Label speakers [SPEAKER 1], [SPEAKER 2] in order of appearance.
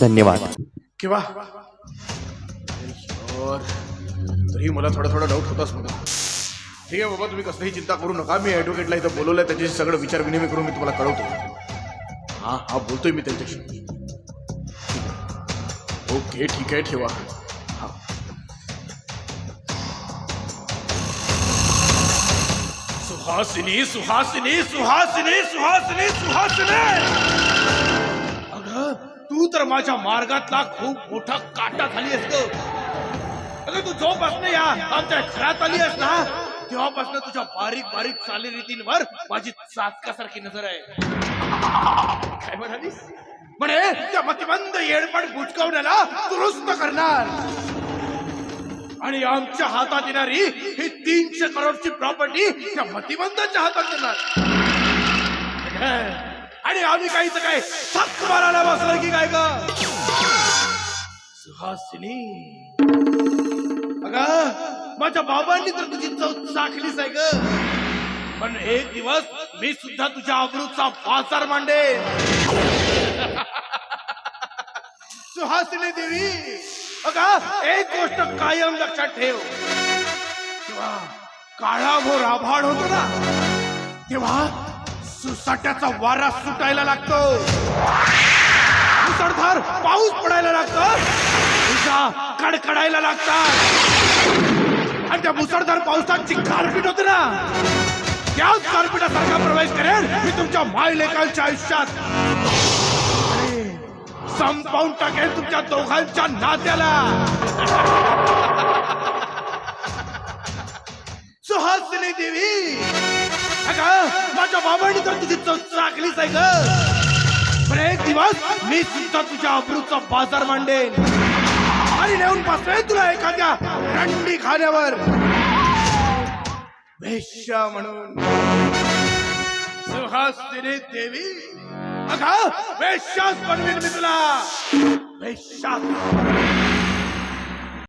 [SPEAKER 1] धन्यवाद.
[SPEAKER 2] किंवा? तरी मला थोडा थोडा डाऊट होताच मला ठीक आहे बाबा तुम्ही कसलीही चिंता करू नका. मी ॲडव्होकेटला इथं बोलवलंय त्याच्याशी सगळं विचार विनिमय करून मी तुम्हाला कळवतो. हां हां बोलतोय मी त्यांच्याशी. ओके ठीक आहे ठेवा. हां. सुहासिनी सुहासिनी सुहासिनी सुहासिनी सुहासिनी! तर माझ्या मार्गातला खूप मोठा काटा झाली असतो. अगं तू जोपासून या. आमच्या घरात आली अस ना. तेव्हापासून तुझ्या बारीक बारीक चालीरीतींवर माझी चाचकासारखी नजर आहे. काय म्हणालीस? म्हणे त्या मतिमंद येडपण गुटकावण्याला दुरुस्त करणार. आणि आमच्या हातात येणारी ही तीनशे करोडची प्रॉपर्टी त्या मतिमंदाच्या हातात येणार. आणि आम्ही काहीच काय थक्क मारायला बसलं की काय ग? सुहासिनी. अगं माझ्या बाबांनी तर तुझी चव चाखलीच आहे ग. पण एक दिवस मी सुद्धा तुझ्या अमृतचा फासार मांडे सुहासिनी देवी अगा एक गोष्ट कायम लक्षात ठेव. तेव्हा काळा भोर आभाळ होतो ना तेव्हा सुसाट्याचा वारा सुटायला लागतो. मुसळधार पाऊस पडायला लागतो. विजा कडकडायला लागतात. आणि त्या मुसळधार पावसाची गारपीट होते ना. त्याच गारपीटासारखा प्रवेश करेल मी तुमच्या मायलेकांच्या आयुष्यात. आणि संपवून टाकेल तुमच्या दोघांच्या नात्याला. सुहासिनी देवी. अगं माझ्या बाबांनी तर तुझी चाकलीच आहे ग. पण एक दिवस मी सुद्धा तुझ्या अब्रूचा बाजार मांडेन. आणि नेऊन बसवेन तुला एखाद्या रंडी खाण्यावर. वेश्या म्हणून. सुहासिनी देवी. अगं वेश्याच बनवेन मी तुला. वेश्या